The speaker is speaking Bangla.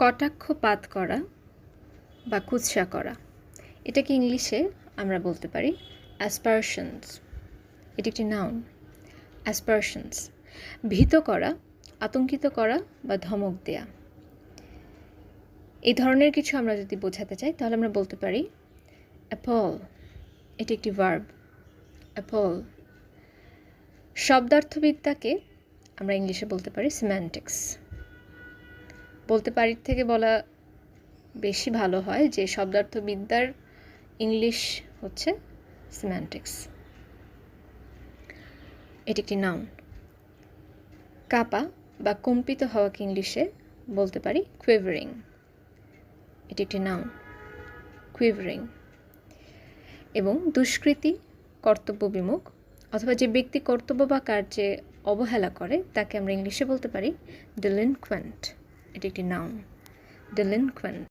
কটাক্ষপাত করা বা কুৎসা করা। এটাকে ইংলিশে আমরা বলতে পারি অ্যাসপারশনস এটি একটি নাউন অ্যাসপারশনস ভীত করা, আতঙ্কিত করা বা ধমক দেয়া। এই ধরনের কিছু আমরা যদি বোঝাতে চাই, তাহলে আমরা বলতে পারি অ্যাপল এটি একটি ভার্ব অ্যাপল শব্দার্থবিদ্যাকে আমরা ইংলিশে বলতে পারি সিম্যান্টিক্স বলতে পারি থেকে বলা বেশি ভালো হয় যে শব্দার্থবিদ্যার ইংলিশ হচ্ছে সিম্যান্টিক্স এটি একটি নাউন কাপা বা কম্পিত হওয়াকে ইংলিশে বলতে পারি কুইভারিং এটি একটি নাউন কুইভারিং এবং দুষ্কৃতি কর্তব্য বিমুখ অথবা যে ব্যক্তি কর্তব্য বা কার্যে অবহেলা করে, তাকে আমরা ইংলিশে বলতে পারি ডিলিনকুয়েন্ট এটি একটি নাউন ডিলিনকুয়েন্ট